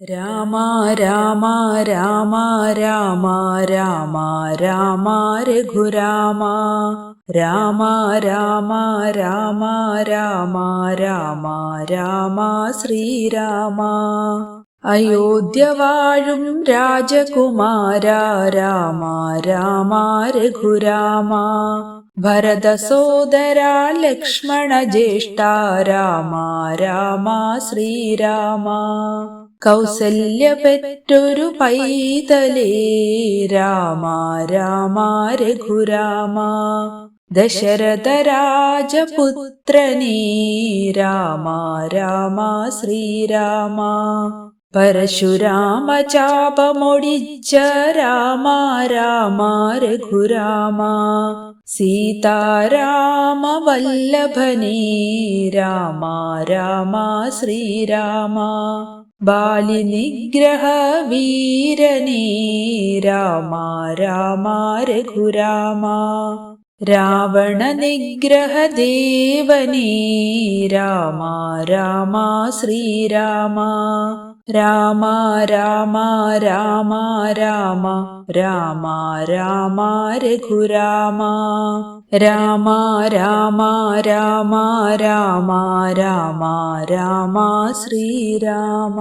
രാമ രാമ രാമ രാമ രാമ രാമ രഘുരാമ രാമ രാമ രാമ രാമ രാമ രാമ ശ്രീരാമ അയോധ്യ വാഴും രാജകുമാര രാമ രാമ രഘുരാമ ഭരതസോദര ലക്ഷ്മണ ജ്യേഷ്ഠ രാമ രാമ ശ്രീരാമ കൗസല്യ പെറ്റൊരു പൈതലേ രാമ രാമ രഘുരാമ. ദശരഥ രാജപുത്രനീ രാമ രാമ ശ്രീരാമ. പരശുരാമ ചാപമൊടിച്ച രാമ രാമ രഘുരാമ. സീതാരാമ വല്ലഭനീ രാമ രാമ ശ്രീരാമ. ബാലിനിഗ്രഹ വീരനീ രാമ രാമ രഘുരാമ. രാവണ നിഗ്രഹ ദേവനീ രാമ രാമ ശ്രീരാമ. രാമ രാമ രാമ രാമ. രാമ രാമ രഘുരാമ. രാമ രാമ രാമ രാമ രാമ രാമ ശ്രീരാമ.